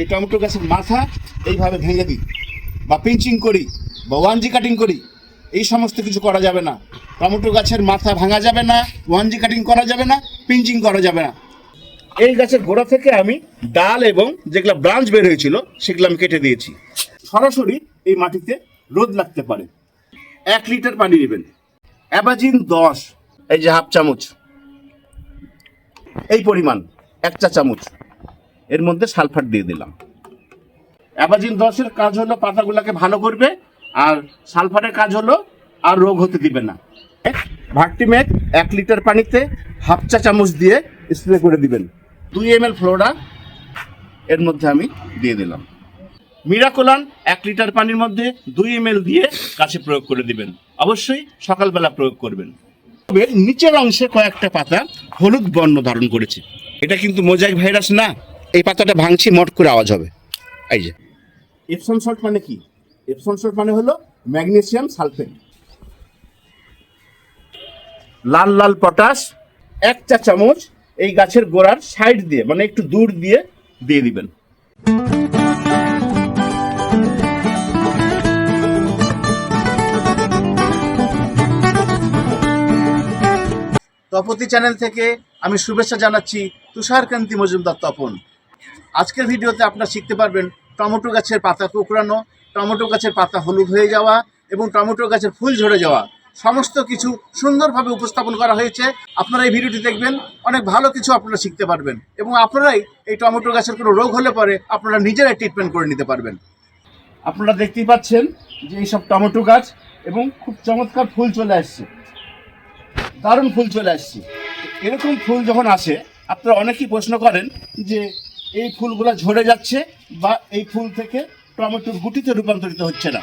এই টমেটো গাছের মাথা এইভাবে ভেঙে দিই বা পিঞ্চিং করি বা ওয়ানজি কাটিং করি, এই সমস্ত কিছু করা যাবে না। টমেটো গাছের মাথা ভাঙা যাবে না, ওয়ানজি কাটিং করা যাবে না, পিঞ্চিং করা যাবে না। এই গাছের গোড়া থেকে আমি ডাল এবং যেগুলো ব্রাঞ্চ বের হয়েছিল, সেগুলো আমি কেটে দিয়েছি। সরাসরি এই মাটিতে রোদ লাগতে পারে। এক লিটার পানি নেবেন। অ্যাবাজিন দশ, এই যে হাফ চামচ। এই পরিমাণ, এক চা চামচ। এর মধ্যে সালফার দিয়ে দিলাম। অ্যাবাজিন দশের কাজ হলো পাতাগুলোকে ভালো করবে, আর সালফারের কাজ হলো আর রোগ হতে দিবে না। ভার্টিমেক এক লিটার পানিতে হাফ চা চামচ দিয়ে স্প্রে করে দিবেন। দুই এম এল ফ্লোরা এর মধ্যে আমি দিয়ে দিলাম। মিরাকোলান এক লিটার পানির মধ্যে দুই এম দিয়ে গাছে প্রয়োগ করে দিবেন। অবশ্যই সকালবেলা প্রয়োগ করবেন। তবে নিচের অংশে কয়েকটা পাতা হলুদ বর্ণ ধারণ করেছে। এটা কিন্তু মোজাইক ভাইরাস না। এই পাতাটা ভাঙছি মট করে আওয়াজ হবে। এই যে। এপসন সল্ট মানে কি? এপসন সল্ট মানে হলো ম্যাগনেসিয়াম সালফেট। লাল লাল পটাশ এক চা চামচ এই গাছের গোড়ার সাইড দিয়ে মানে একটু দূর দিয়ে দিয়ে দিবেন। তপতি চ্যানেল থেকে আমি শুভেচ্ছা জানাচ্ছি তুষারকান্তি মজুমদার তপন। আজকের ভিডিওতে আপনারা শিখতে পারবেন টমেটো গাছের পাতা কুকড়ানো, টমেটো গাছের পাতা হলুদ হয়ে যাওয়া এবং টমেটো গাছের ফুল ঝরে যাওয়া। সমস্ত কিছু সুন্দরভাবে উপস্থাপন করা হয়েছে। আপনারা এই ভিডিওটি দেখবেন, অনেক ভালো কিছু আপনারা শিখতে পারবেন এবং আপনারাই এই টমেটো গাছের কোনো রোগ হলে পরে আপনারা নিজেরাই ট্রিটমেন্ট করে নিতে পারবেন। আপনারা দেখতেই পাচ্ছেন যে এইসব টমেটো গাছ এবং খুব চমৎকার ফুল চলে আসছে। দারুণ ফুল চলে আসছে। এরকম ফুল যখন আসে, আপনারা অনেকেই প্রশ্ন করেন যে এই ফুলগুলো ঝরে যাচ্ছে বা এই ফুল থেকে টমেটোর গুটিতে রূপান্তরিত হচ্ছে না।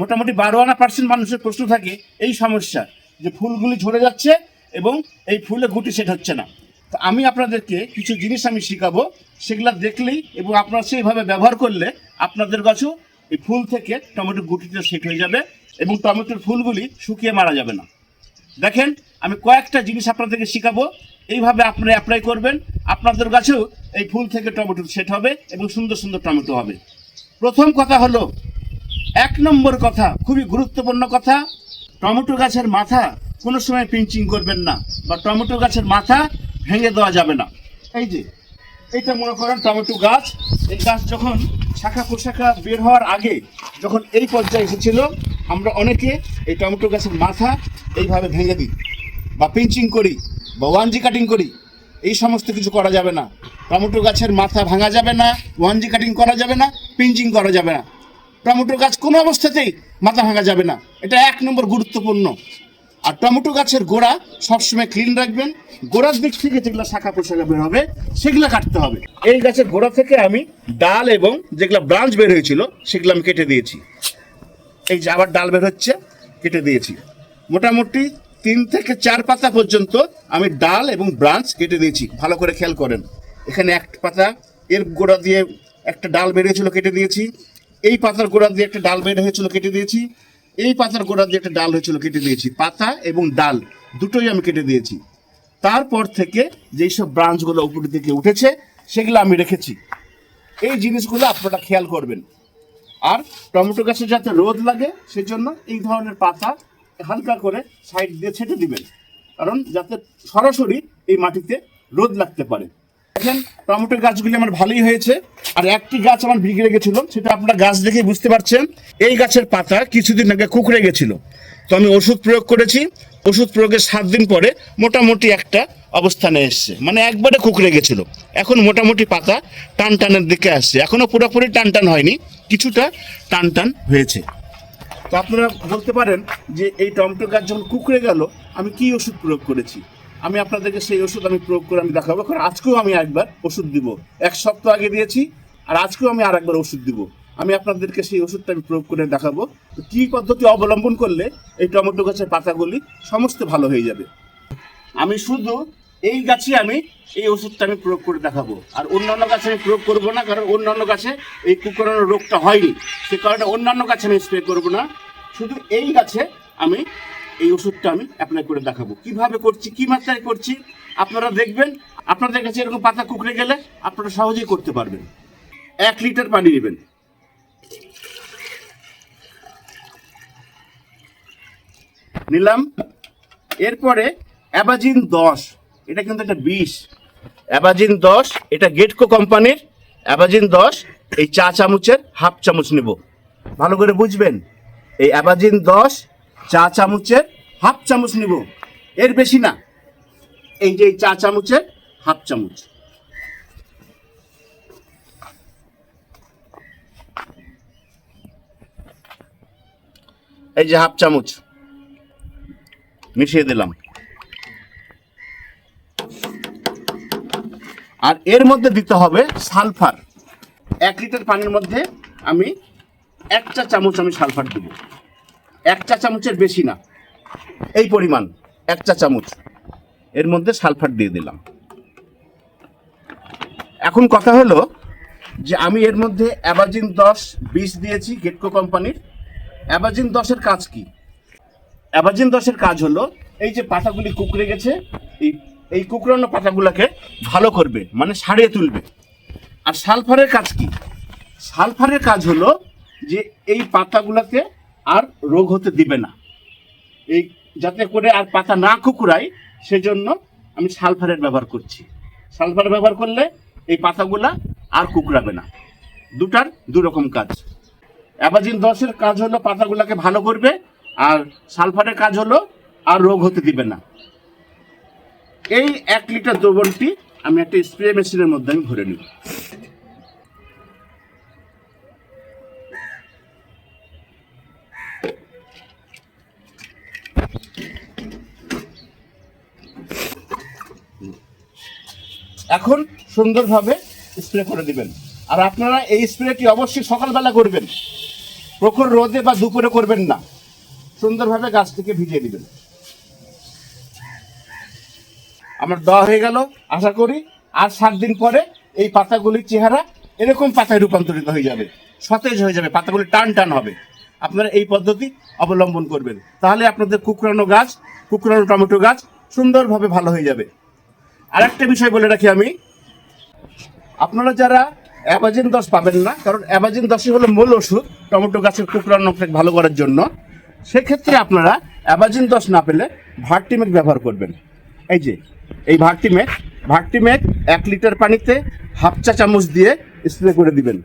মোটামুটি বারো আনা পার্সেন্ট মানুষের প্রশ্ন থাকে, এই সমস্যা যে ফুলগুলি ঝরে যাচ্ছে এবং এই ফুলে গুটি সেট হচ্ছে না। তো আমি আপনাদেরকে কিছু জিনিস আমি শেখাবো, সেগুলো দেখলেই এবং আপনারা সেইভাবে ব্যবহার করলে আপনাদের গাছও এই ফুল থেকে টমেটোর গুটিতে সেট হয়ে যাবে এবং টমেটোর ফুলগুলি শুকিয়ে মারা যাবে না। দেখেন, আমি কয়েকটা জিনিস আপনাদেরকে শেখাবো এইভাবে আপনারা অ্যাপ্লাই করবেন। আপনাদের গাছেও এই ফুল থেকে টমেটো সেট হবে এবং সুন্দর সুন্দর টমেটো হবে। প্রথম কথা হলো, এক নম্বর কথা, খুবই গুরুত্বপূর্ণ কথা, টমেটো গাছের মাথা কোনো সময় পিঞ্চিং করবেন না বা টমেটো গাছের মাথা ভেঙে দেওয়া যাবে না। এই যে, এইটা মনে করেন টমেটো গাছ। এই গাছ যখন শাখা পোশাখা বের হওয়ার আগে যখন এই পর্যায়ে এসেছিল, আমরা অনেকে এই টমেটো গাছের মাথা এইভাবে ভেঙে দিই বা পিঞ্চিং করি। বা ওয়ানজি কাটিং করি। এই সমস্ত কিছু করা যাবে না। টমেটো গাছের মাথা ভাঙা যাবে না ওয়ানজি কাটিং করা যাবে না পিঞ্চিং করা যাবে না। টমেটো গাছ কোনো অবস্থাতেই মাথা ভাঙা যাবে না। এটা এক নম্বর গুরুত্বপূর্ণ। আর টমেটো গাছের গোড়া সবসময় ক্লিন রাখবেন। গোড়ার দিক থেকে যেগুলো শাখা পোশাখা বের হবে, সেগুলো কাটতে হবে। এই গাছের গোড়া থেকে আমি ডাল এবং যেগুলো ব্রাঞ্চ বের হয়েছিল, সেগুলো আমি কেটে দিয়েছি। এই যে আবার ডাল বের হচ্ছে, কেটে দিয়েছি। মোটামুটি তিন থেকে চার পাতা পর্যন্ত আমি ডাল এবং ব্রাঞ্চ কেটে দিয়েছি ভালো করে খেয়াল করেন। এখানে এক পাতা, এর গোড়া দিয়ে একটা ডাল বেরিয়েছিল কেটে দিয়েছি এই পাতার গোড়া দিয়ে একটা ডাল বের হয়েছিল, কেটে দিয়েছি এই পাতার গোড়া দিয়ে একটা ডাল হয়েছিল, কেটে দিয়েছি পাতা এবং ডাল দুটোই আমি কেটে দিয়েছি তারপর থেকে যেই সব ব্রাঞ্চগুলো উপরের দিকে উঠেছে, সেগুলো আমি রেখেছি। এই জিনিসগুলো আপনারা খেয়াল করবেন। আর টমেটো গাছে যাতে রোদ লাগে, সেজন্য এই ধরনের পাতা হালকা করে সাইড দিয়ে ছেটে দিবেন। কারণ যাতে সরাসরি এই মাটিতে রোদ লাগতে পারে। দেখেন টমেটো গাছগুলি আমার ভালোই হয়েছে। আর একটি গাছ আমার বিগড়ে গেছিল, সেটা আপনারা গাছ দেখে বুঝতে পারছেন। এই গাছের পাতা কিছুদিন আগে কুকড়ে গেছিল। তো আমি ওষুধ প্রয়োগ করেছি। ওষুধ প্রয়োগের সাত দিন পরে মোটামুটি একটা অবস্থানে এসছে। মানে একবারে কুকড়ে গেছিল। এখন মোটামুটি পাতা টান টানের দিকে আসছে। এখনও পুরোপুরি টান টান হয়নি। কিছুটা টান টান হয়েছে। তো আপনারা বলতে পারেন যে এই টমেটো গাছ যখন কুকড়ে গেল, আমি কি ওষুধ প্রয়োগ করেছি? আমি আপনাদেরকে সেই ওষুধ আমি প্রয়োগ করে আমি দেখাবো। কারণ আজকেও আমি একবার ওষুধ দিব। এক সপ্তাহ আগে দিয়েছি, আর আজকেও আমি আর একবার ওষুধ দিব। আমি আপনাদেরকে সেই ওষুধটা আমি প্রয়োগ করে দেখাবো। তো কী পদ্ধতি অবলম্বন করলে এই টমেটো গাছের পাতাগুলি সমস্ত ভালো হয়ে যাবে? আমি শুধু এই গাছে আমি এই ওষুধটা আমি প্রয়োগ করে দেখাবো। আর অন্যান্য গাছে আমি প্রয়োগ করব না, কারণ অন্যান্য গাছে এই কুকুরানোর রোগটা হয়নি। সে কারণে অন্যান্য গাছে আমি স্প্রে করব না। শুধু এই গাছে আমি এই ওষুধটা আমি অ্যাপ্লাই করে দেখাবো। কীভাবে করছি, কি মাত্রায় করছি, আপনারা দেখবেন, আপনাদের কাছে এরকম পাতা কুকড়ে গেলে আপনারা সহজেই করতে পারবেন। এক লিটার পানি নেবেন। নিলাম। এরপরে অ্যাবাজিন দশ। এটা কিন্তু একটা বিষ। অ্যাবাজিন দশ, এটা গেটকো কোম্পানির অ্যাবাজিন দশ, এই চা চামচের হাফ চামচ নেব। ভালো করে বুঝবেন? এই অ্যাবাজিন দশ, চা চামচের হাফ চামচ নেব। এর বেশি না। এই যে এই চা চামচের হাফ চামচ। এই যে হাফ চামচ। মিশিয়ে দিলাম। আর এর মধ্যে দিতে হবে সালফার। এক লিটার পানির মধ্যে আমি এক চা চামচ আমি সালফার দেব। এক চা চামচের বেশি না। এই পরিমাণ, এক চা চামচ। এর মধ্যে সালফার দিয়ে দিলাম। এখন কথা হলো যে আমি এর মধ্যে অ্যাবাজিন দশ বিষ দিয়েছি গেটকো কোম্পানির। অ্যাবাজিন দশের কাজ কি? অ্যাবাজিন দশের কাজ হলো এই যে পাতাগুলি কুকড়ে গেছে এই কুকড়ানো পাতাগুলোকে ভালো করবে মানে সারিয়ে তুলবে। আর সালফারের কাজ কি? সালফারের কাজ হলো যে এই পাতাগুলোকে আর রোগ হতে দিবে না। এই যাতে করে আর পাতা না কুকুরায় সেজন্য আমি সালফারের ব্যবহার করছি। সালফার ব্যবহার করলে এই পাতাগুলা আর কুকড়াবে না। দুটার দু রকম কাজ। অ্যাবাজিন দশের কাজ হলো পাতাগুলোকে ভালো করবে, আর সালফারের কাজ হলো আর রোগ হতে দিবে না। এই এক লিটার দ্রবণটি আমি একটা স্প্রে মেশিনের মধ্যে আমি ভরে নিব। এখন সুন্দরভাবে স্প্রে করে দিবেন। আর আপনারা এই স্প্রেটি অবশ্যই সকালবেলা করবেন। প্রখর রোদে বা দুপুরে করবেন না। সুন্দরভাবে গাছটিকে ভিজিয়ে দিবেন। আমার দেওয়া হয়ে গেল। আশা করি আর সাত দিন পরে এই পাতাগুলির চেহারা এরকম পাতায় রূপান্তরিত হয়ে যাবে। সতেজ হয়ে যাবে, পাতাগুলি টান টান হবে। আপনারা এই পদ্ধতি অবলম্বন করবেন। তাহলে আপনাদের কুকরানো গাছ, কুকরানো টমেটো গাছ সুন্দরভাবে ভালো হয়ে যাবে। আর একটা বিষয় বলে রাখি আমি। আপনারা যারা অ্যাবাজিন দশ পাবেন না, কারণ অ্যাবাজিন দশই হলো মূল ওষুধ টমেটো গাছের কুকরানো ভালো করার জন্য, সেক্ষেত্রে আপনারা অ্যাবাজিন দশ না পেলে ভার্টিমেক ব্যবহার করবেন। এই যে এই ভার্টিমেক ভার্টিমেক এক লিটার পানিতে হাফ চা চামচ দিয়ে স্প্রে করে দিবেন।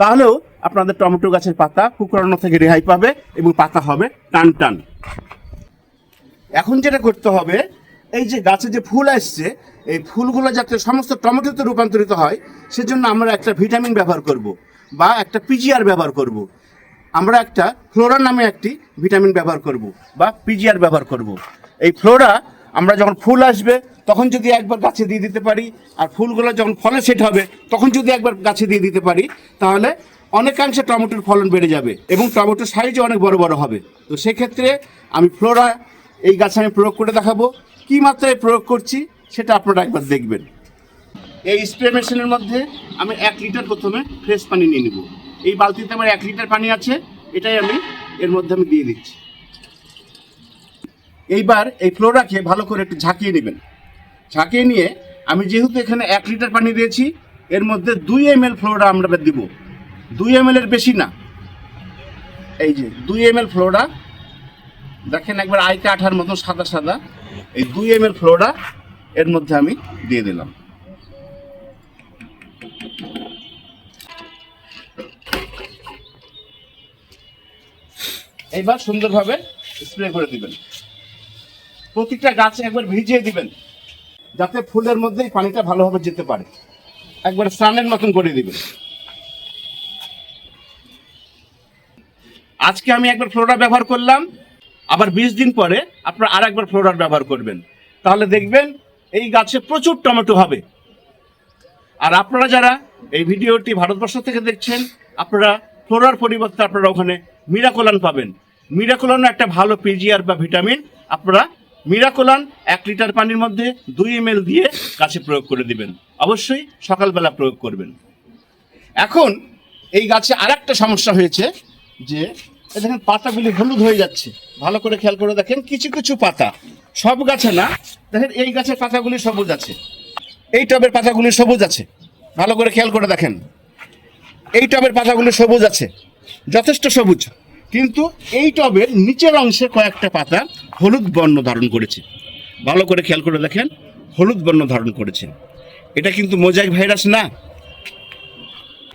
তাহলেও আপনাদের টমেটো গাছের পাতা কুকরানো থেকে রেহাই পাবে এবং পাতা হবে টান টান। এখন যেটা করতে হবে, এই যে গাছে যে ফুল আসছে, এই ফুলগুলো যাতে সমস্ত টমেটোতে রূপান্তরিত হয়, সেজন্য আমরা একটা ভিটামিন ব্যবহার করব বা একটা পিজিআর ব্যবহার করব। আমরা একটা ফ্লোরা নামে একটি ভিটামিন ব্যবহার করব বা পিজিআর ব্যবহার করব। এই ফ্লোরা, আমরা যখন ফুল আসবে তখন যদি একবার গাছে দিয়ে দিতে পারি, আর ফুলগুলো যখন ফলে সেট হবে, তখন যদি একবার গাছে দিয়ে দিতে পারি, তাহলে অনেকাংশে টমেটোর ফলন বেড়ে যাবে এবং টমেটোর সাইজও অনেক বড় বড় হবে। তো সেক্ষেত্রে আমি ফ্লোরা এই গাছে আমি প্রয়োগ করে দেখাবো। কি মাত্রায় প্রয়োগ করছি সেটা আপনারা একবার দেখবেন। এই স্প্রে মেশিনের মধ্যে আমি এক লিটার প্রথমে ফ্রেশ পানি নিয়ে নেব। এই বালতিতে আমার এক লিটার পানি আছে, এটাই আমি এর মধ্যে আমি দিয়ে দিচ্ছি। এইবার এই ফ্লোরাকে ভালো করে একটু ঝাঁকিয়ে নেবেন। ঝাঁকিয়ে নিয়ে আমি যেহেতু এখানে এক লিটার পানি দিয়েছি, এর মধ্যে দুই এম এল ফ্লোরা আমরা দিব। দুই এম এর বেশি না। এই যে দুই এম এল ফ্লোরা, দেখেন একবার আইকে আঠার মতো সাদা সাদা। এই দুই এম এল ফ্লোরা এর মধ্যে আমি দিয়ে দিলাম। এইবার সুন্দরভাবে স্প্রে করে দিবেন। প্রতিটা গাছে একবার ভিজিয়ে দিবেন। যাতে ফুলের মধ্যেই পানিটা ভালোভাবে যেতে পারে। একবার স্নানের মতন করে দিবেন। আজকে আমি একবার ফ্লোরা ব্যবহার করলাম, আবার বিশ দিন পরে আপনারা আর একবার ফ্লোরার ব্যবহার করবেন। তাহলে দেখবেন এই গাছে প্রচুর টমেটো হবে। আর আপনারা যারা এই ভিডিওটি ভারতবর্ষ থেকে দেখছেন, আপনারা ফ্লোরার পরিবর্তে আপনারা ওখানে মিরাকোলান পাবেন। মিরাকোলান একটা ভালো পিজিআর বা ভিটামিন, আপনারা মিরাকোলান এক লিটার পানির মধ্যে দুই এম দিয়ে গাছে প্রয়োগ করে দিবেন। অবশ্যই সকালবেলা প্রয়োগ করবেন। এখন এই গাছে আর একটা সমস্যা হয়েছে যে দেখেন পাতাগুলি হলুদ হয়ে যাচ্ছে। ভালো করে খেয়াল করে দেখেন, কিছু কিছু পাতা, সব গাছে না, দেখেন এই গাছের পাতাগুলি সবুজ আছে। এই টবের পাতাগুলি সবুজ আছে। ভালো করে খেয়াল করে দেখেন। এই টবের পাতাগুলি সবুজ আছে, যথেষ্ট সবুজ। কিন্তু এই টবের নিচের অংশে কয়েকটা পাতা হলুদ বর্ণ ধারণ করেছে। ভালো করে খেয়াল করে দেখেন, হলুদ বর্ণ ধারণ করেছে। এটা কিন্তু মোজাইক ভাইরাস না।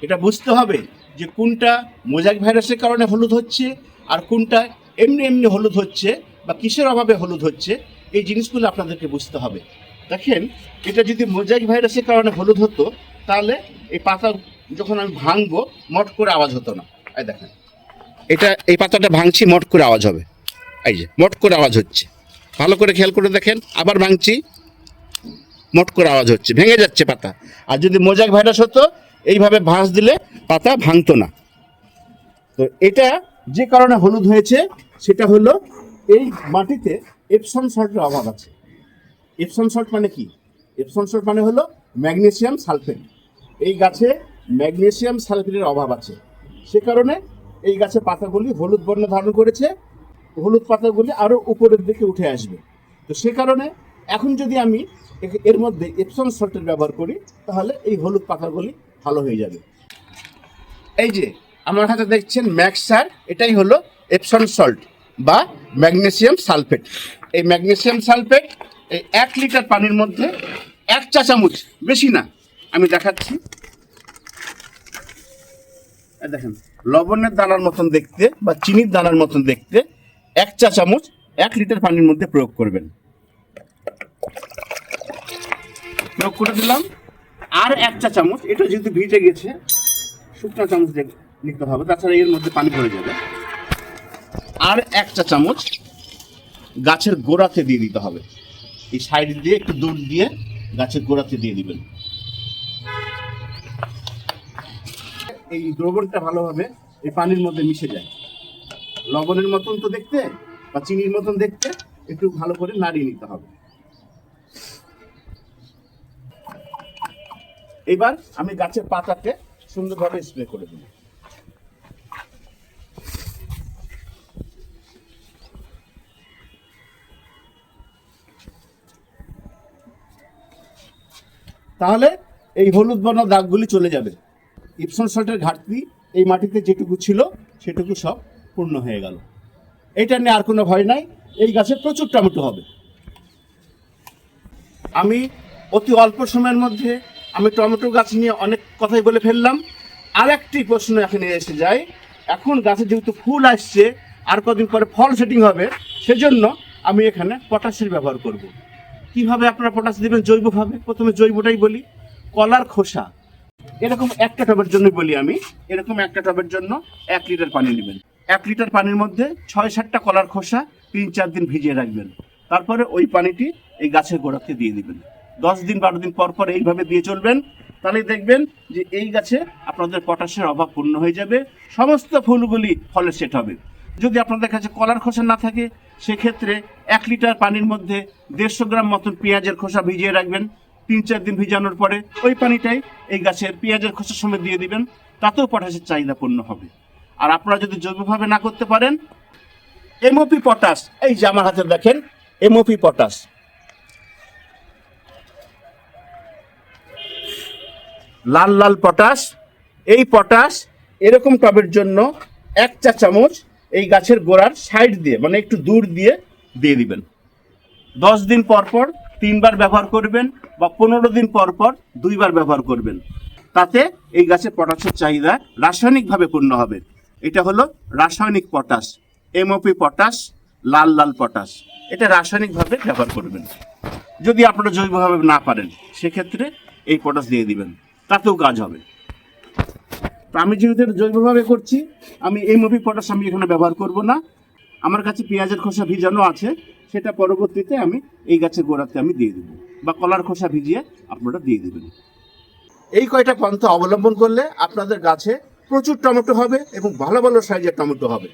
এটা বুঝতে হবে যে কোনটা মোজাইক ভাইরাসের কারণে হলুদ হচ্ছে আর কোনটা এমনি এমনি হলুদ হচ্ছে বা কিসের অভাবে হলুদ হচ্ছে, এই জিনিসগুলো আপনাদেরকে বুঝতে হবে। দেখেন, এটা যদি মোজাইক ভাইরাসের কারণে হলুদ হতো, তাহলে এই পাতা যখন আমি ভাঙবো, মট করে আওয়াজ হতো না। এই দেখেন। এটা, এই পাতাটা ভাঙছি, মট করে আওয়াজ হবে। এই যে, মট করে আওয়াজ হচ্ছে। ভালো করে খেয়াল করে দেখেন, আবার ভাঙছি, মট করে আওয়াজ হচ্ছে। ভেঙে যাচ্ছে পাতা। আর যদি মোজাক ভাইরাস হতো, এইভাবে ভাঁজ দিলে পাতা ভাঙতো না। তো এটা যে কারণে হলুদ হয়েছে, সেটা হলো এই মাটিতে এপসন সল্টের অভাব আছে। এপসন সল্ট মানে কি? এপসন সল্ট মানে হলো ম্যাগনেসিয়াম সালফেট এই গাছে ম্যাগনেসিয়াম সালফেটের অভাব আছে। সে কারণে এই গাছের পাতাগুলি হলুদ বর্ণ ধারণ করেছে। হলুদ পাতাগুলি আরও উপরের দিকে উঠে আসবে। তো সে কারণে এখন যদি আমি এর মধ্যে এপসন সল্টের ব্যবহার করি, তাহলে এই হলুদ পাতাগুলি ভালো হয়ে যাবে। এই যে, আমার হাতে দেখছেন ম্যাক্সার এটাই হলো এপসন সল্ট বা ম্যাগনেসিয়াম সালফেট। এই ম্যাগনেসিয়াম সালফেট, এই এক লিটার পানির মধ্যে এক চা চামচ বেশি না, আমি দেখাচ্ছি। দেখেন, লবণের দানার মতন দেখতে বা চিনির দানার মতন দেখতে এক চা চামচ এক লিটার পানির মধ্যে প্রয়োগ করবেন। প্রয়োগ করে দিলাম। আর এক চা চামচ, এটা যেহেতু ভিজে গেছে, শুকনো চামচ নিতে হবে, তাছাড়া এর মধ্যে পানি পড়ে যাবে। আর এক চা চামচ গাছের গোড়াতে দিয়ে দিতে হবে। এই সাইড দিয়ে একটু দূর দিয়ে গাছের গোড়াতে দিয়ে দিবেন। এই দ্রবণটা ভালোভাবে এই পানির মধ্যে মিশে যায়। লবণের মতন তো দেখতে বা চিনির মতন দেখতে একটু ভালো করে নাড়িয়ে নিতে হবে। এবার আমি গাছের পাতাতে সুন্দরভাবে স্প্রে করে দেব। তাহলে এই হলুদ বর্ণ দাগগুলি চলে যাবে। ইপসন সল্টের ঘাটতি এই মাটিতে যেটুকু ছিল, সেটুকু সব পূর্ণ হয়ে গেল। এটা নিয়ে আর কোনো ভয় নাই, এই গাছে প্রচুর টমেটো হবে। আমি অতি অল্প সময়ের মধ্যে আমি টমেটো গাছ নিয়ে অনেক কথাই বলে ফেললাম। আর একটি প্রশ্ন এখানে এসে যায়, এখন গাছে যেহেতু ফুল আসছে, আর কদিন পরে ফল সেটিং হবে, সেজন্য আমি এখানে পটাশের ব্যবহার করব। কীভাবে আপনারা পটাশ দেবেন? জৈবভাবে? প্রথমে জৈবটাই বলি। কলার খোসা। এরকম একটা টবের জন্য বলি আমি, এরকম একটা টবের জন্য এক লিটার পানি নেবেন। এক লিটার পানির মধ্যে ছয় সাতটা কলার খোসা তিন চার দিন ভিজিয়ে রাখবেন। তারপরে ওই পানিটি এই গাছের গোড়াতে দিয়ে দিবেন। দশ দিন বারো দিন পর পর এইভাবে দিয়ে চলবেন। তাহলে দেখবেন যে এই গাছে আপনাদের পটাশের অভাব পূর্ণ হয়ে যাবে। সমস্ত ফুলগুলি ফলে সেট হবে। যদি আপনাদের কাছে কলার খোসা না থাকে, সেক্ষেত্রে এক লিটার পানির মধ্যে দেড়শো গ্রাম মতন পেঁয়াজের খোসা ভিজিয়ে রাখবেন। তিন চার দিন ভিজানোর পরে ওই পানিটাই এই গাছের পেঁয়াজের খোসার সময় দিয়ে দিবেন, তাতেও পটাশের চাহিদা পূর্ণ হবে। আর আপনারা যদি জৈবভাবে না করতে পারেন এমওপি পটাশ, এই যে আমার হাতে দেখেন এমওপি পটাশ। লাল লাল পটাশ, এই পটাশ এরকম টবের জন্য এক চা চামচ এই গাছের গোড়ার সাইড দিয়ে মানে একটু দূর দিয়ে দিয়ে দিবেন। দশ দিন পর পর তিনবার ব্যবহার করবেন বা পনেরো দিন পর পর দুইবার ব্যবহার করবেন। তাতে এই গাছের পটাশের চাহিদা রাসায়নিকভাবে পূর্ণ হবে। এটা হলো রাসায়নিক পটাশ এমওপি পটাশ, লাল লাল পটাশ। এটা রাসায়নিকভাবে ব্যবহার করবেন। যদি আপনারা জৈবভাবে না পারেন, সেক্ষেত্রে এই পটাশ দিয়ে দিবেন। তাতেও কাজ হবে। আমি যেহেতু জৈবভাবে করছি, আমি মুভি পটাশ আমি এখানে ব্যবহার করব না। আমার কাছে পেঁয়াজের খোসা ভিজানো আছে, সেটা পরবর্তীতে আমি এই গাছের গোড়াতে আমি দিয়ে দেবো বা কলার খোসা ভিজিয়ে আপনারা দিয়ে দেবেন। এই কয়টা পন্থা অবলম্বন করলে আপনাদের গাছে প্রচুর টমেটো হবে এবং ভালো ভালো সাইজের টমেটো হবে।